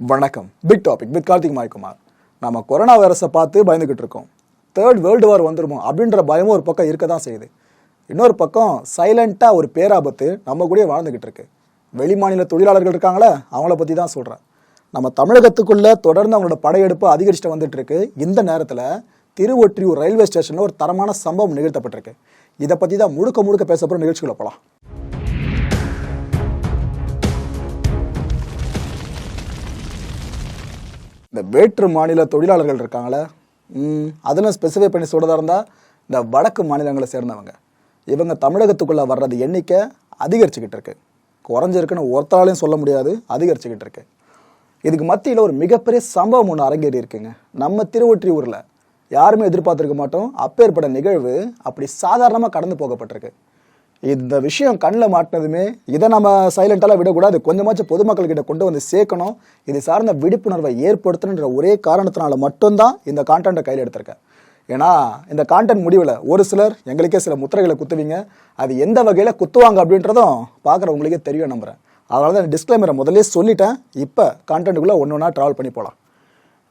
வணக்கம். Big topic with Karthik Maykumar நம்ம corona வைரஸை பார்த்து பயந்துக்கிட்டு இருக்கோம். தேர்ட் வேர்ல்டு வார் வந்துருமோ அப்படின்ற பயமும் ஒரு பக்கம் இருக்க தான் செய்யுது. இன்னொரு பக்கம் சைலண்ட்டாக ஒரு பேராபத்து நம்ம கூடயே வாழ்ந்துக்கிட்டு இருக்கு. வெளிமாநில தொழிலாளர்கள் இருக்காங்களே அவங்கள பற்றி தான் சொல்கிறேன் நம்ம தமிழகத்துக்குள்ளே தொடர்ந்து அவங்களோட படையெடுப்பு அதிகரிச்சுட்டு வந்துட்டு இருக்கு. இந்த நேரத்தில் திருவொற்றியூர் ரயில்வே ஸ்டேஷனில் ஒரு தரமான சம்பவம் நிகழ்த்தப்பட்டிருக்கு. இதை பற்றி தான் முழுக்க முழுக்க பேசப்படுற நிகழ்ச்சிகளை போகலாம் இந்த வேற்று மாநில தொழிலாளர்கள் இருக்காங்களே ம், ஸ்பெசிஃபை பண்ணி சொல்கிறதா இருந்தால் இந்த வடக்கு மாநிலங்களை சேர்ந்தவங்க. இவங்க தமிழகத்துக்குள்ளே வர்றது எண்ணிக்கை அதிகரிச்சுக்கிட்டு இருக்கு. குறைஞ்சிருக்குன்னு ஒருத்தாலையும் சொல்ல முடியாது அதிகரிச்சுக்கிட்டு இருக்கு. இதுக்கு மத்தியில் ஒரு மிகப்பெரிய சம்பவம் ஒன்று அரங்கேறி இருக்குங்க. நம்ம திருவொற்றியூரில் யாருமே எதிர்பார்த்துருக்க மாட்டோம். அப்பேற்பட்ட நிகழ்வு அப்படி சாதாரணமாக கடந்து போகப்பட்டிருக்கு. இந்த விஷயம் கண்ணில் மாட்டினதுமே இதை நம்ம சைலண்டெல்லாம் விடக்கூடாது. கொஞ்சமாச்சும் பொதுமக்கள்கிட்ட கொண்டு வந்து சேர்க்கணும். இது சார்ந்த விழிப்புணர்வை ஏற்படுத்தணுன்ற ஒரே காரணத்தினால மட்டும்தான் இந்த கான்டென்ட்டை கையில் எடுத்திருக்கேன். ஏன்னா இந்த கான்டென்ட் முடிவில் ஒரு சிலர் எங்களுக்கே சில முத்திரைகளை குத்துவீங்க. அது எந்த வகையில் குத்துவாங்க அப்படின்றதும் பார்க்குறவங்களுக்கே தெரியும் நம்புகிறேன் அதனால தான் டிஸ்க்ளைமரை முதல்ல சொல்லிட்டேன். இப்போ கான்டென்ட்டுக்குள்ளே ஒன்று ஒன்றா ட்ராவல் பண்ணி போகலாம்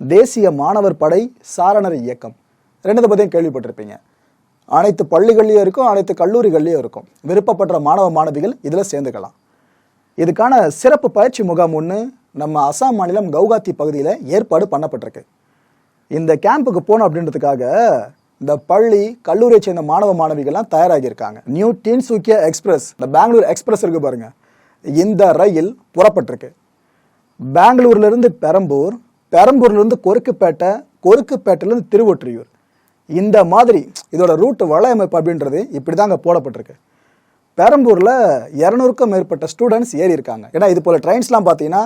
தேசிய மாணவர் படை சாரணர் இயக்கம். ரெண்டு பற்றியும் கேள்விப்பட்டிருப்பீங்க. அனைத்து பள்ளிகள்லையும் இருக்கும் அனைத்து கல்லூரிகள்லையும் இருக்கும். விருப்பப்படுற மாணவ மாணவிகள் இதில் சேர்ந்துக்கலாம். இதுக்கான சிறப்பு பயிற்சி முகாம் ஒன்று நம்ம அசாம் மாநிலம் கவுகாத்தி பகுதியில் ஏற்பாடு பண்ணப்பட்டிருக்கு. இந்த கேம்புக்கு போகணும் அப்படின்றதுக்காக இந்த பள்ளி கல்லூரியை சேர்ந்த மாணவ மாணவிகள்லாம் தயாராகியிருக்காங்க. நியூ டீன்சூக்கியா எக்ஸ்பிரஸ் இந்த பெங்களூர் எக்ஸ்பிரஸ் இருக்கு பாருங்க. இந்த ரயில் புறப்பட்டிருக்கு. பெங்களூர்லேருந்து பெரம்பூர் பெரம்பூர்லேருந்து கொருக்குப்பேட்டை கொருக்குப்பேட்டையிலேருந்து திருவொற்றியூர். இந்த மாதிரி இதோட ரூட் வலையமைப்பு அப்படின்றது இப்படி தான் அங்கே போடப்பட்டிருக்கு. பெரம்பூரில் இரநூறுக்கும் மேற்பட்ட ஸ்டூடெண்ட்ஸ் ஏறி இருக்காங்க. ஏன்னா இது போல் ட்ரெயின்ஸ்லாம் பார்த்தீங்கன்னா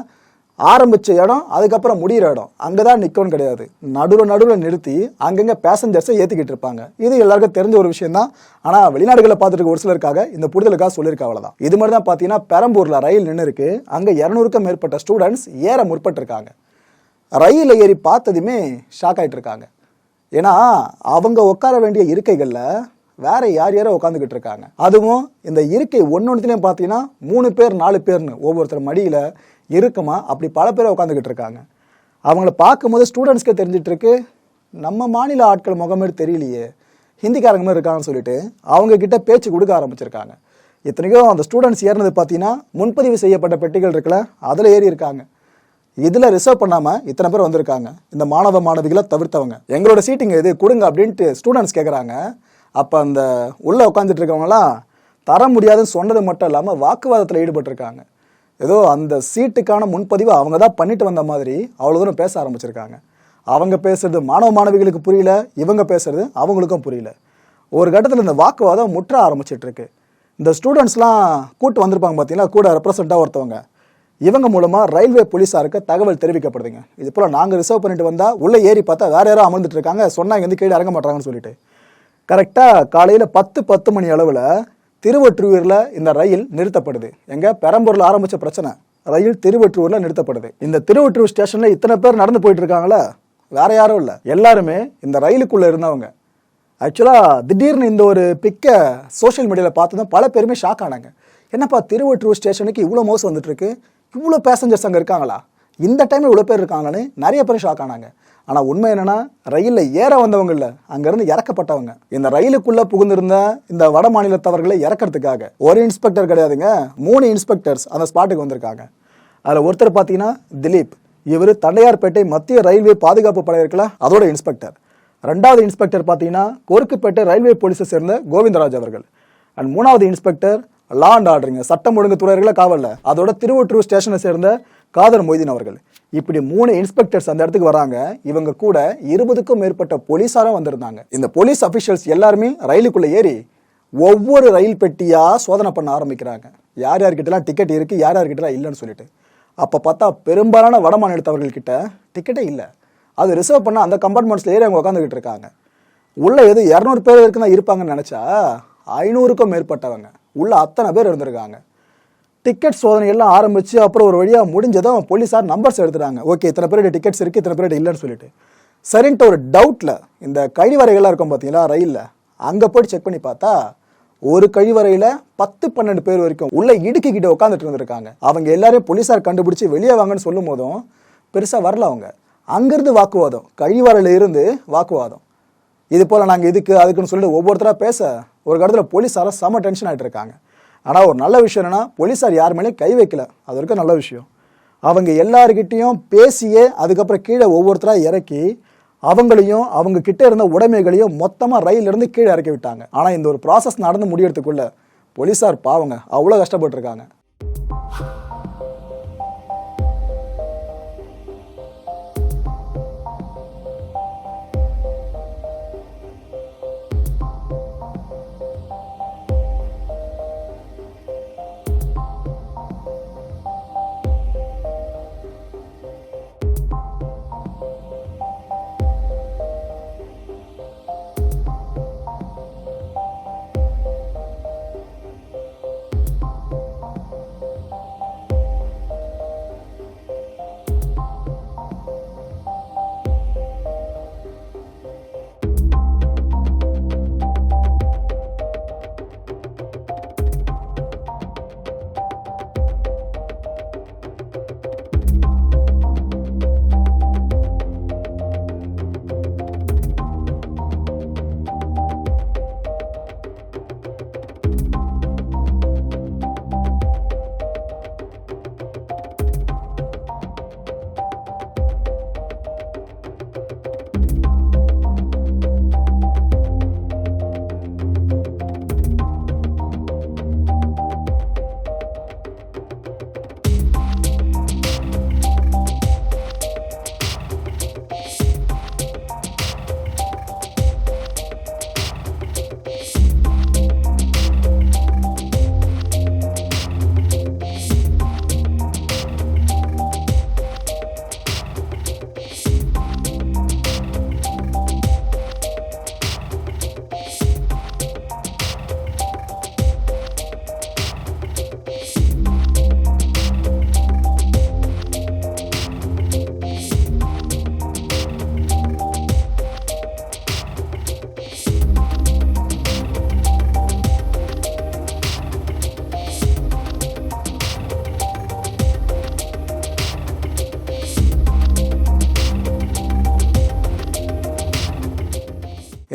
ஆரம்பிச்ச இடம் அதுக்கப்புறம் முடிகிற இடம். அங்கே தான் நிற்கணும் கிடையாது. நடுவில் நடுவில் நிறுத்தி அங்கங்கே பேசஞ்சர்ஸை ஏற்றிக்கிட்டு இருப்பாங்க. இது எல்லாருக்கும் தெரிஞ்ச ஒரு விஷயம் தான் ஆனால் வெளிநாடுகளில் பார்த்துட்டு ஒரு சிலருக்காக இந்த புரிதலுக்காக சொல்லியிருக்க அவ்வளோதான் இது மாதிரி தான் பார்த்தீங்கன்னா பெரம்பூரில் ரயில் நின்று இருக்கு. அங்கே இரநூறுக்கும் மேற்பட்ட ஸ்டூடெண்ட்ஸ் ஏற முற்பட்டிருக்காங்க. ரயிலில் ஏறி பார்த்ததுமே ஷாக் ஆகிட்டு இருக்காங்க ஏன்னா அவங்க உட்கார வேண்டிய இருக்கைகளில் வேற யார் யாரோ உட்காந்துக்கிட்டு இருக்காங்க. அதுவும் இந்த இருக்கை ஒன்னொன்றுலையும் பார்த்தீங்கன்னா மூணு பேர் நாலு பேர்னு ஒவ்வொருத்தர் மடியில் இருக்குமா? அப்படி பல பேர் உட்காந்துக்கிட்டு இருக்காங்க. அவங்கள பார்க்கும்போது ஸ்டூடெண்ட்ஸ்க்கே தெரிஞ்சிட்டு இருக்கு நம்ம மாநில ஆட்கள் முகமே தெரியலையே. ஹிந்திக்காரங்க மாதிரி இருக்காங்கன்னு சொல்லிட்டு அவங்க கிட்ட பேச்சு கொடுக்க ஆரம்பிச்சிருக்காங்க. இத்தனைக்கும் அந்த ஸ்டூடெண்ட்ஸ் ஏறினது பார்த்தீங்கன்னா முன்பதிவு செய்யப்பட்ட பெட்டிகள் இருக்குல்ல அதில் ஏறி இருக்காங்க. இதில் ரிசர்வ் பண்ணாமல் இத்தனை பேர் வந்திருக்காங்க. இந்த மாணவ மாணவிகளை தவிர்த்தவங்க. எங்களோட சீட்டிங் இது கொடுங்க அப்படின்ட்டு ஸ்டூடெண்ட்ஸ் கேட்குறாங்க அப்போ அந்த உள்ளே உட்காந்துட்டு இருக்கவங்களாம் தர முடியாதுன்னு சொன்னது மட்டும் இல்லாமல் வாக்குவாதத்தில் ஈடுபட்டிருக்காங்க. ஏதோ அந்த சீட்டுக்கான முன்பதிவை அவங்க தான் பண்ணிட்டு வந்த மாதிரி அவ்வளோ தூரம் பேச ஆரம்பிச்சிருக்காங்க. அவங்க பேசுறது மாணவ மாணவிகளுக்கு புரியல இவங்க பேசுறது அவங்களுக்கும் புரியல. ஒரு கட்டத்தில் இந்த வாக்குவாதம் முற்ற ஆரம்பிச்சிட்ருக்கு இந்த ஸ்டூடெண்ட்ஸ்லாம் கூட்டு வந்திருப்பாங்க பார்த்தீங்கன்னா கூட ரெப்ரசண்ட்டாக ஒருத்தவங்க. இவங்க மூலமா ரயில்வே போலீஸாருக்கு தகவல் தெரிவிக்கப்படுதுங்க. இது போல நாங்க ரிசர்வ் பண்ணிட்டு வந்தா உள்ள ஏறி பார்த்தா வேற யாரோ அமர்ந்துட்டு இருக்காங்க. சொன்னாங்க வந்து கீழே இறங்க மாட்டாங்கன்னு சொல்லிட்டு. கரெக்டா காலையில பத்து பத்து மணி அளவுல திருவொற்றியூர்ல இந்த ரயில் நிறுத்தப்படுது. எங்க? பெரம்பூர்ல ஆரம்பிச்ச பிரச்சனை. ரயில் திருவொற்றியூர்ல நிறுத்தப்படுது. இந்த திருவொற்றியூர் ஸ்டேஷன்ல இத்தனை பேர் நடந்து போயிட்டு இருக்காங்களா? வேற யாரும் இல்லை. எல்லாருமே இந்த ரயிலுக்குள்ள இருந்தவங்க. ஆக்சுவலாக திடீர்னு இந்த ஒரு பிக்கை சோஷியல் மீடியாவில் பார்த்து தான் பல பேருமே ஷாக் ஆனாங்க. என்னப்பா திருவொற்றூர் ஸ்டேஷனுக்கு இவ்வளோ மோசம் வந்துட்டுருக்கு இவ்வளோ பேசஞ்சர்ஸ் அங்கே இருக்காங்களா? இந்த டைமில் இவ்வளோ பேர் இருக்காங்களான்னு நிறைய பேர் ஷாக் ஆனாங்க. ஆனால் உண்மை என்னன்னா ரயிலில் ஏற வந்தவங்க இல்லை அங்கேருந்து இறக்கப்பட்டவங்க. இந்த ரயிலுக்குள்ளே புகுந்திருந்த இந்த வட மாநிலத்தவர்களை இறக்கிறதுக்காக. ஒரு இன்ஸ்பெக்டர் கிடையாதுங்க மூணு இன்ஸ்பெக்டர்ஸ் அந்த ஸ்பாட்டுக்கு வந்திருக்காங்க. அதில் ஒருத்தர் பார்த்தீங்கன்னா திலீப். இவர் தண்டையார்பேட்டை மத்திய ரயில்வே பாதுகாப்பு படை அதோட இன்ஸ்பெக்டர் ரெண்டாவது இன்ஸ்பெக்டர் பார்த்தீங்கன்னா கொருக்குப்பேட்டை ரயில்வே போலீஸை சேர்ந்த கோவிந்தராஜ் அவர்கள். அண்ட் மூணாவது இன்ஸ்பெக்டர் லா அண்ட் ஆர்டருங்க சட்டம் ஒழுங்கு துறையர்களை காவலில். அதோட திருவொற்றூர் ஸ்டேஷனை சேர்ந்த காதர் மொய்தீன் அவர்கள். இப்படி மூணு இன்ஸ்பெக்டர்ஸ் அந்த இடத்துக்கு வராங்க. இவங்க கூட இருபதுக்கும் மேற்பட்ட போலீஸாரும் வந்திருந்தாங்க. இந்த போலீஸ் அபிஷியல்ஸ் எல்லாருமே ரயிலுக்குள்ள ஏறி ஒவ்வொரு ரயில் பெட்டியா சோதனை பண்ண ஆரம்பிக்கிறாங்க. யார் யார்கிட்டலாம் டிக்கெட் இருக்கு யார் யார்கிட்டலாம் இல்லைன்னு சொல்லிட்டு. அப்போ பார்த்தா பெரும்பாலான வட மாநிலத்தவர்கள்கிட்ட டிக்கெட்டே இல்லை. அது ரிசர்வ் பண்ண அந்த கம்பார்ட்மெண்ட்ஸ்ல ஏறி அவங்க உட்காந்துக்கிட்டு இருக்காங்க. உள்ள எது இரநூறு பேர் வரைக்கும் தான் இருப்பாங்கன்னு நினைச்சா ஐநூறுக்கும் மேற்பட்டவங்க. உள்ள அத்தனை பேர் இருந்திருக்காங்க. டிக்கெட் சோதனை எல்லாம் ஆரம்பித்து அப்புறம் ஒரு வழியாக முடிஞ்சதும் போலீஸார் நம்பர்ஸ் எடுத்துட்டாங்க. ஓகே இத்தனை பேருடைய டிக்கெட்ஸ் இருக்குது இத்தனை பேருடைய இல்லைன்னு சொல்லிட்டு. சரின்ட்டு ஒரு டவுட்டில் இந்த கழிவறைகள்லாம் இருக்கும் பார்த்தீங்களா ரயிலில் அங்கே போய் செக் பண்ணி பார்த்தா ஒரு கழிவறையில் பத்து பன்னெண்டு பேர் வரைக்கும் உள்ள இடுக்கிக்கிட்ட உட்காந்துட்டு இருந்திருக்காங்க. அவங்க எல்லாரையும் போலீஸார் கண்டுபிடிச்சி வெளியே வாங்கன்னு சொல்லும் போதும் பெருசாக வரல அவங்க. அங்கேருந்து வாக்குவாதம் கழிவறையில் இருந்து வாக்குவாதம். இது போல் நாங்கள் இதுக்கு அதுக்குன்னு சொல்லிட்டு ஒவ்வொருத்தராக பேச ஒரு கடத்தில் போலீஸார செம டென்ஷன் ஆகிட்டு இருக்காங்க. ஆனால் ஒரு நல்ல விஷயம் என்னென்னா போலீஸார் யார் மேலேயும் கை வைக்கல. அது வரைக்கும் நல்ல விஷயம். அவங்க எல்லாருக்கிட்டேயும் பேசியே அதுக்கப்புறம் கீழே ஒவ்வொருத்தராக இறக்கி அவங்களையும் அவங்க கிட்ட இருந்த உடைமைகளையும் மொத்தமாக ரயிலிருந்து கீழே இறக்கி விட்டாங்க. ஆனால் இந்த ஒரு ப்ராசஸ் நடந்து முடியறதுக்குள்ள போலீஸார் பாவங்க அவ்வளோ கஷ்டப்பட்டிருக்காங்க.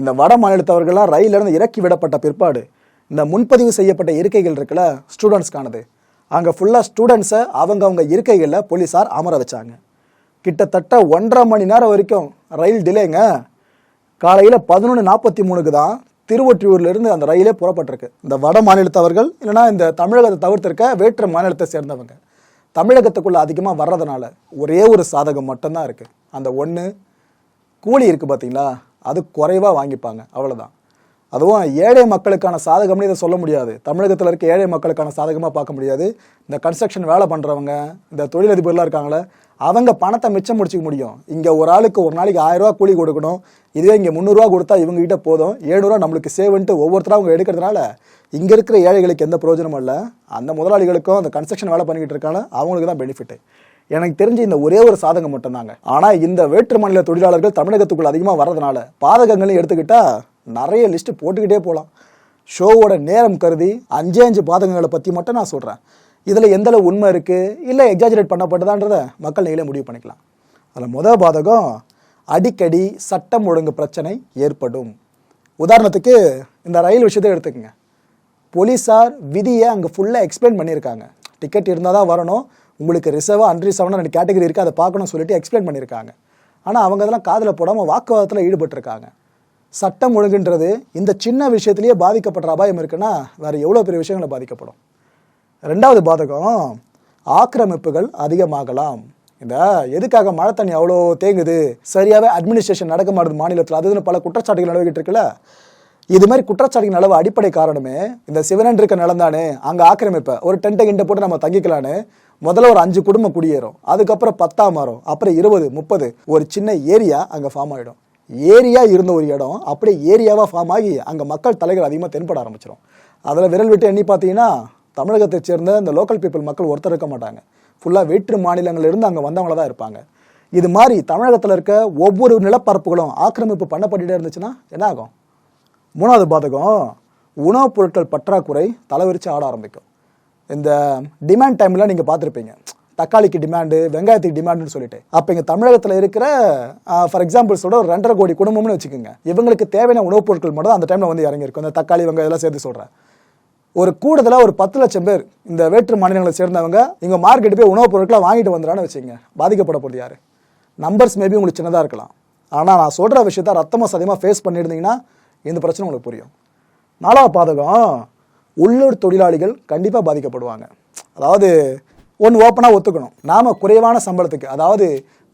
இந்த வட மாநிலத்தவர்கள்லாம் ரயிலிருந்து இறக்கி விடப்பட்ட பிற்பாடு இந்த முன்பதிவு செய்யப்பட்ட இருக்கைகள் இருக்குல்ல ஸ்டூடெண்ட்ஸ்க்கானது அங்கே ஃபுல்லாக ஸ்டூடெண்ட்ஸை அவங்க அவங்க இருக்கைகளில் போலீஸார் அமர வச்சாங்க. கிட்டத்தட்ட ஒன்றரை மணி நேரம் வரைக்கும் ரயில் டிலேங்க காலையில் பதினொன்று நாற்பத்தி மூணுக்கு தான் திருவொற்றியூர்லேருந்து அந்த ரயிலே புறப்பட்டிருக்கு. இந்த வட மாநிலத்தவர்கள் இல்லைன்னா இந்த தமிழகத்தை தவிர்த்திருக்க வேற்று மாநிலத்தை சேர்ந்தவங்க. தமிழகத்துக்குள்ளே அதிகமாக வர்றதுனால ஒரே ஒரு சாதகம் மட்டும்தான் இருக்குது அந்த ஒன்று கூலி இருக்குது பார்த்தீங்களா அது குறைவாக வாங்கிப்பாங்க. அவ்வளோதான் அதுவும் ஏழை மக்களுக்கான சாதகம்னு இதை சொல்ல முடியாது. தமிழகத்தில் இருக்க ஏழை மக்களுக்கான சாதகமாக பார்க்க முடியாது. இந்த கன்ஸ்ட்ரக்ஷன் வேலை பண்ணுறவங்க இந்த தொழிலதிபர்லாம் இருக்காங்களே அவங்க பணத்தை மிச்சம் முடிச்சுக்க முடியும். இங்கே ஒரு ஆளுக்கு ஒரு நாளைக்கு ஆயிரம் கூலி கொடுக்கணும். இதுவே இங்கே முந்நூறுரூவா கொடுத்தா இவங்ககிட்ட போதும். ஏழுநூறுவா நம்மளுக்கு சேவ்ன்ட்டு ஒவ்வொருத்தரும் அவங்க எடுக்கிறதுனால இங்கே இருக்கிற ஏழைகளுக்கு எந்த பிரயோஜனமும் இல்லை. அந்த முதலாளிகளுக்கும் அந்த கன்ஸ்ட்ரக்ஷன் வேலை பண்ணிக்கிட்டு இருக்காங்க. அவங்களுக்கு தான் பெனிஃபிட்டு எனக்கு தெரிஞ்சு இந்த ஒரே ஒரு சாதகம் மட்டும்தாங்க. ஆனா இந்த வேற்று மாநில தொழிலாளர்கள் தமிழகத்துக்குள்ள அதிகமாக வர்றதுனால பாதகங்களையும் எடுத்துக்கிட்டா நிறைய லிஸ்ட் போட்டுக்கிட்டே போகலாம் ஷோவோட நேரம் கருதி அஞ்சே அஞ்சு பாதகங்களை பற்றி மட்டும் நான் சொல்கிறேன் இதில் எந்தளவு உண்மை இருக்குது இல்லை எக்ஸாஜரேட் பண்ணப்பட்டதான்றத மக்கள் நீங்களே முடிவு பண்ணிக்கலாம். அதில் முதல் பாதகம் அடிக்கடி சட்டம் ஒழுங்கு பிரச்சனை ஏற்படும். உதாரணத்துக்கு இந்த ரயில் விஷயத்தை எடுத்துக்கோங்க. போலீஸார் விதியை அங்கே ஃபுல்லாக எக்ஸ்பிளைன் பண்ணியிருக்காங்க. டிக்கெட் இருந்தால் தான் வரணும். உங்களுக்கு ரிசர்வாக அன்ரிசர்வ்னு ரெண்டு கேட்டகரி இருக்குது அதை பார்க்கணும்னு சொல்லிட்டு எக்ஸ்பிளைன் பண்ணியிருக்காங்க. ஆனால் அவங்க அதெல்லாம் காதில் போடாமல் வாக்குவாதத்தில் ஈடுபட்டிருக்காங்க. சட்டம் ஒழுங்குன்றது இந்த சின்ன விஷயத்திலேயே பாதிக்கப்படுற அபாயம் இருக்குன்னா வேறு எவ்வளோ பெரிய விஷயங்களை பாதிக்கப்படும். ரெண்டாவது பாதகம் ஆக்கிரமிப்புகள் அதிகமாகலாம். இந்த எதுக்காக மழை தண்ணி அவ்வளோ தேங்குது? சரியாகவே அட்மினிஸ்ட்ரேஷன் நடக்க மாட்டுது மாநிலத்தில். அது பல குற்றச்சாட்டுகள் நிலவிக்கிட்டு இருக்குல்ல? இது மாதிரி குற்றச்சாட்டுகள் அளவு அடிப்படை காரணமே இந்த சிவனன் இருக்க நிலம் தானே அங்கே ஆக்கிரமிப்பை. ஒரு டென்ட்டை கிண்ட போட்டு நம்ம தங்கிக்கலான்னு முதல்ல ஒரு அஞ்சு குடும்பம் குடியேறும். அதுக்கப்புறம் பத்தாம் மாறும். அப்புறம் இருபது முப்பது. ஒரு சின்ன ஏரியா அங்கே ஃபார்ம் ஆகிடும் ஏரியா இருந்த ஒரு இடம் அப்படியே ஏரியாவாக ஃபார்ம் ஆகி அங்கே மக்கள் தலைகள் அதிகமாக தென்பட ஆரம்பிச்சிடும் அதில் விரல் விட்டு எண்ணி பார்த்தீங்கன்னா தமிழகத்தை சேர்ந்த இந்த லோக்கல் பீப்புள் மக்கள் ஒருத்தர் இருக்க மாட்டாங்க. ஃபுல்லாக வேற்று மாநிலங்கள்ல இருந்து அங்கே வந்தவங்கள தான் இருப்பாங்க. இது மாதிரி தமிழகத்தில் இருக்க ஒவ்வொரு நிலப்பரப்புகளும் ஆக்கிரமிப்பு பண்ணப்பட்டுட்டே இருந்துச்சுன்னா என்ன ஆகும்? மூணாவது பாதகம் உணவுப் பொருட்கள் பற்றாக்குறை தலைவிரிச்சு ஆட ஆரம்பிக்கும். இந்த டிமாண்ட் டைமில் நீங்கள் பார்த்துருப்பீங்க. தக்காளிக்கு டிமாண்டு வெங்காயத்துக்கு டிமாண்டுன்னு சொல்லிட்டு. அப்போ இங்கே தமிழகத்தில் இருக்கிற ஃபார் எக்ஸாம்பிள் சொல்ற ஒரு ரெண்டரை கோடி குடும்பம்னு வச்சுக்கோங்க. இவங்களுக்கு தேவையான உணவுப் பொருட்கள் மட்டும் அந்த டைமில் வந்து இறங்கியிருக்கும். இந்த தக்காளி வெங்காயம் எல்லாம் சேர்த்து சொல்கிறேன் ஒரு கூடுதலாக ஒரு பத்து லட்சம் பேர் இந்த வேற்று மாநிலங்களை சேர்ந்தவங்க இங்கே மார்க்கெட்டு போய் உணவுப் பொருட்களை வாங்கிட்டு வந்துடுறான்னு வச்சுங்க பாதிக்கப்பட போகிறது யார் நம்பர்ஸ் மேபி உங்களுக்கு சின்னதாக இருக்கலாம். ஆனால் நான் சொல்கிற விஷயத்த ரத்தமாக சதியமாக ஃபேஸ் பண்ணியிருந்தீங்கன்னா இந்த பிரச்சனை உங்களுக்கு புரியும். நாலாவது பாதகம் உள்ளூர் தொழிலாளிகள் கண்டிப்பாக பாதிக்கப்படுவாங்க. அதாவது ஒன்று ஓப்பனாக ஒத்துக்கணும். நாம் குறைவான சம்பளத்துக்கு அதாவது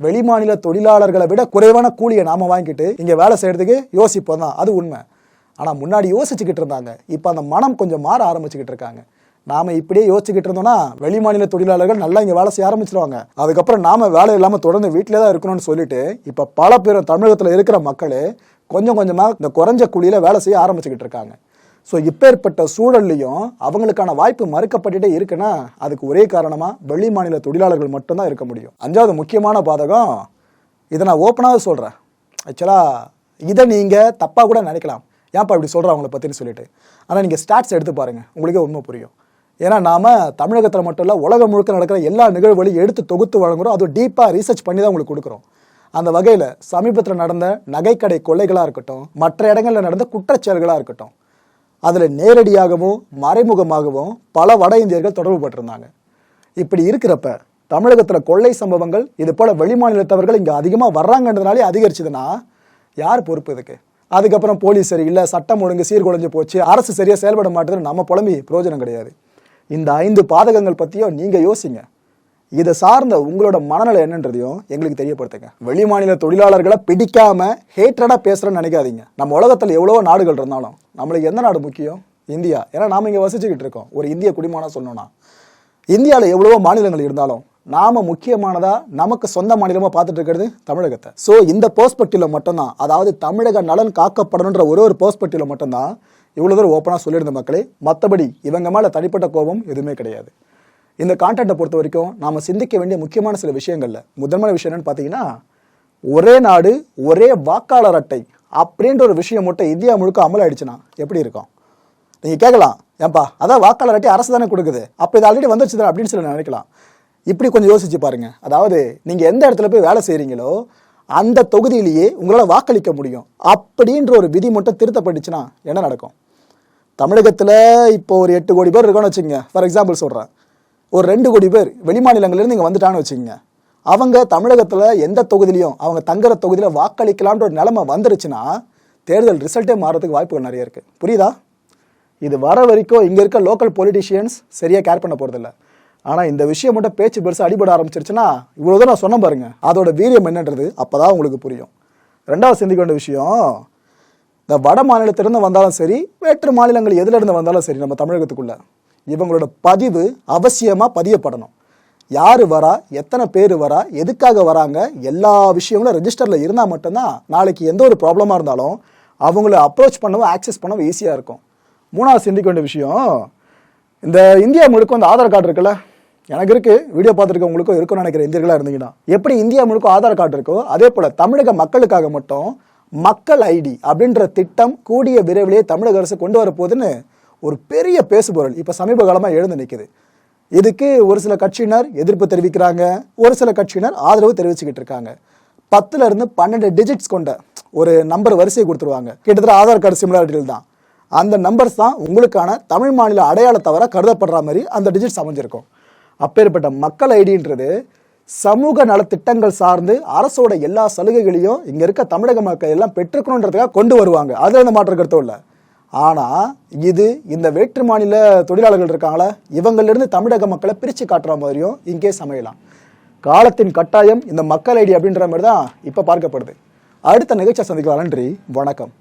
வெளிமாநில தொழிலாளர்களை விட குறைவான கூலியை நாம் வாங்கிட்டு இங்கே வேலை செய்கிறதுக்கு யோசிப்போம் தான் அது உண்மை. ஆனால் முன்னாடி யோசிச்சுக்கிட்டு இருந்தாங்க. இப்போ அந்த மனம் கொஞ்சம் மாற ஆரம்பிச்சுக்கிட்டு இருக்காங்க. நாம் இப்படியே யோசிச்சுக்கிட்டு இருந்தோம்னா வெளிமாநில தொழிலாளர்கள் நல்லா இங்கே வேலை செய்ய ஆரம்பிச்சிருவாங்க. அதுக்கப்புறம் நாம் வேலை இல்லாமல் தொடர்ந்து வீட்டிலே தான் இருக்கணும்னு சொல்லிட்டு இப்போ பல பேர் தமிழகத்தில் இருக்கிற மக்களே கொஞ்சம் கொஞ்சமாக இந்த குறைஞ்ச கூலியில் வேலை செய்ய ஆரம்பிச்சுக்கிட்டு இருக்காங்க. ஸோ இப்பேற்பட்ட சூழல்லையும் அவங்களுக்கான வாய்ப்பு மறுக்கப்பட்டுட்டே இருக்குன்னா அதுக்கு ஒரே காரணமாக வெளி மாநில தொழிலாளர்கள் மட்டும்தான் இருக்க முடியும். அஞ்சாவது முக்கியமான பாதகம் இதை நான் ஓப்பனாக சொல்கிறேன் ஆக்சுவலாக இதை நீங்கள் தப்பாக கூட நினைக்கலாம். ஏன்ப்பா இப்படி சொல்கிறேன் அவங்கள பற்றின்னு சொல்லிட்டு. ஆனால் நீங்கள் ஸ்டாட்ஸ் எடுத்து பாருங்கள் உங்களுக்கே உண்மை புரியும். ஏன்னா நாம் தமிழகத்தில் மட்டும் இல்லை உலகம் முழுக்க நடக்கிற எல்லா நிகழ்வுகளையும் எடுத்து தொகுத்து வழங்குகிறோம் அதுவும் டீப்பாக ரீசர்ச் பண்ணி தான் உங்களுக்கு கொடுக்குறோம். அந்த வகையில் சமீபத்தில் நடந்த நகைக்கடை கொள்ளைகளாக இருக்கட்டும் மற்ற இடங்களில் நடந்த குற்றச்செயல்களாக இருக்கட்டும் அதில் நேரடியாகவும் மறைமுகமாகவும் பல வட இந்தியர்கள் தொடர்பு பட்டிருந்தாங்க. இப்படி இருக்கிறப்ப தமிழகத்தில் கொள்ளை சம்பவங்கள் இது போல வெளிமாநிலத்தவர்கள் இங்கே அதிகமாக வர்றாங்கன்றதுனாலே அதிகரிச்சதுன்னா யார் பொறுப்பு இதுக்கு? அதுக்கப்புறம் போலீஸ் சரி இல்லை சட்டம் ஒழுங்கு சீர்குலைஞ்சு போச்சு அரசு சரியாக செயல்பட மாட்டேதுன்னு நம்ம புலம்பி பிரயோஜனம் கிடையாது. இந்த ஐந்து பாதகங்கள் பற்றியும் நீங்கள் யோசிங்க. இதை சார்ந்த உங்களோட மனநிலை என்னன்றதையும் எங்களுக்கு தெரியப்படுத்துங்க. வெளி மாநில தொழிலாளர்களை பிடிக்காம ஹேட்ரடா பேசுறேன்னு நினைக்காதீங்க. நம்ம உலகத்தில் எவ்வளவோ நாடுகள் இருந்தாலும் நம்மளுக்கு எந்த நாடு முக்கியம்? இந்தியா. ஏன்னா நாம இங்க வசிச்சுக்கிட்டு இருக்கோம். ஒரு இந்திய குடிமகனா சொன்னோம்னா இந்தியாவில் எவ்வளவோ மாநிலங்கள் இருந்தாலும் நாம முக்கியமானதா நமக்கு சொந்த மாநிலமா பார்த்துட்டு இருக்கிறது தமிழகத்தை. ஸோ இந்த போஸ்பெக்டிவ்ல மட்டும்தான். அதாவது தமிழக நலன் காக்கப்படணுன்ற ஒரே ஒரு போஸ்பெக்டிவ்ல மட்டும்தான் இவ்வளவு தூரம் ஓப்பனாக சொல்லியிருந்த மக்களே மற்றபடி இவங்க மேல தனிப்பட்ட கோபம் எதுவுமே கிடையாது. இந்த கான்டென்ட்டை பொறுத்த வரைக்கும் நாம் சிந்திக்க வேண்டிய முக்கியமான சில விஷயங்களில் முதன்மையான விஷயம் என்னன்னு பார்த்தீங்கன்னா ஒரே நாடு ஒரே வாக்காளர் அட்டை அப்படின்ற ஒரு விஷயம் மட்டும் இந்தியா முழுக்க அமலாயிடுச்சுன்னா எப்படி இருக்கும்? நீங்கள் கேட்கலாம் ஏன்பா அதான் வாக்காளர் அட்டை அரசு தானே கொடுக்குது. அப்போ இது ஆல்ரெடி வந்துருச்சு தான் அப்படின்னு சொல்லி நினைக்கலாம். இப்படி கொஞ்சம் யோசிச்சு பாருங்க. அதாவது நீங்கள் எந்த இடத்துல போய் வேலை செய்கிறீங்களோ அந்த தொகுதியிலேயே உங்களால் வாக்களிக்க முடியும். அப்படின்ற ஒரு விதி மட்டும் திருத்தப்பட்டுச்சுன்னா என்ன நடக்கும்? தமிழகத்தில் இப்போ ஒரு எட்டு கோடி பேர் இருக்கோன்னு வச்சுங்க ஃபார் எக்ஸாம்பிள் சொல்கிறேன் ஒரு ரெண்டு கோடி பேர் வெளிமாநிலங்கள்லேருந்து இங்கே வந்துட்டான்னு வச்சுக்கோங்க. அவங்க தமிழகத்தில் எந்த தொகுதியிலையும் அவங்க தங்குற தொகுதியில் வாக்களிக்கலான்ற ஒரு நிலைமை வந்துருச்சுன்னா தேர்தல் ரிசல்ட்டே மாறதுக்கு வாய்ப்புகள் நிறைய இருக்குது புரியுதா? இது வர வரைக்கும் இங்கே இருக்க லோக்கல் பொலிட்டிஷியன்ஸ் சரியாக கேர் பண்ண போகிறதில்ல ஆனால் இந்த விஷயம் மட்டும் பேச்சு பெருசாக அடிபட ஆரம்பிச்சிருச்சுன்னா இவ்வளோ தான் நான் சொன்ன பாருங்க. அதோட வீரியம் என்னன்றது அப்போ தான் உங்களுக்கு புரியும். ரெண்டாவது சிந்திக்க வேண்டிய விஷயம் இந்த வட மாநிலத்திலிருந்து வந்தாலும் சரி வேற்று மாநிலங்கள் எதுலேருந்து வந்தாலும் சரி நம்ம தமிழகத்துக்குள்ளே. இவங்களோட பதிவு அவசியமாக பதியப்படணும். யார் வரா எத்தனை பேர் வரா எதுக்காக வராங்க எல்லா விஷயங்களும் ரெஜிஸ்டரில் இருந்தால் மட்டும்தான் நாளைக்கு எந்த ஒரு ப்ராப்ளமாக இருந்தாலும் அவங்கள அப்ரோச் பண்ணவும் ஆக்சஸ் பண்ணவும் ஈஸியாக இருக்கும். மூணாவது சிந்திக்க வேண்டிய விஷயம் இந்த இந்தியா முழுக்க அந்த ஆதார் கார்டு இருக்குல்ல? எனக்கு இருக்கு வீடியோ பார்த்துருக்கவங்களுக்கும் இருக்கும்னு நினைக்கிற இந்தியர்களாக இருந்தீங்கன்னா. எப்படி இந்தியா முழுக்க ஆதார் கார்டு இருக்கோ அதே போல் தமிழக மக்களுக்காக மட்டும் மக்கள் ஐடி அப்படின்ற திட்டம் கூடிய விரைவிலேயே தமிழக அரசு கொண்டு வரப்போகுதுன்னு ஒரு பெரிய பேசுபொருள். இப்போ சமீப காலமாக எழுந்து நிற்குது இதுக்கு ஒரு சில கட்சியினர் எதிர்ப்பு தெரிவிக்கிறாங்க. ஒரு சில கட்சியினர் ஆதரவு தெரிவிச்சுக்கிட்டு இருக்காங்க. பத்துலேருந்து பன்னெண்டு டிஜிட்ஸ் கொண்ட ஒரு நம்பர் வரிசையை கொடுத்துருவாங்க. கிட்டத்தட்ட ஆதார் கார்டு சிமிலாரிட்டியில் தான். அந்த நம்பர்ஸ் தான் உங்களுக்கான தமிழ் மாநில அடையாள தவிர கருதப்படுற மாதிரி அந்த டிஜிட்ஸ் அமைஞ்சிருக்கும். அப்பேற்பட்ட மக்கள் ஐடின்றது சமூக நலத்திட்டங்கள் சார்ந்து அரசோட எல்லா சலுகைகளையும் இங்கே இருக்க தமிழக மக்கள் எல்லாம் பெற்றுக்கணுன்றதுக்காக கொண்டு வருவாங்க. அது எந்த மாற்றம் கருத்தும் இல்லை. ஆனா இது இந்த வேற்று மாநில தொழிலாளர்கள் இருக்காங்கள இவங்களிலிருந்து தமிழக மக்களை பிரிச்சு காட்டுற மாதிரியும் இங்கே சமையலாம். காலத்தின் கட்டாயம் இந்த மக்கள் ஐடி அப்படின்ற மாதிரி தான் இப்போ பார்க்கப்படுது. அடுத்த நிகழ்ச்சியை சந்திக்கலாம். நன்றி. வணக்கம்.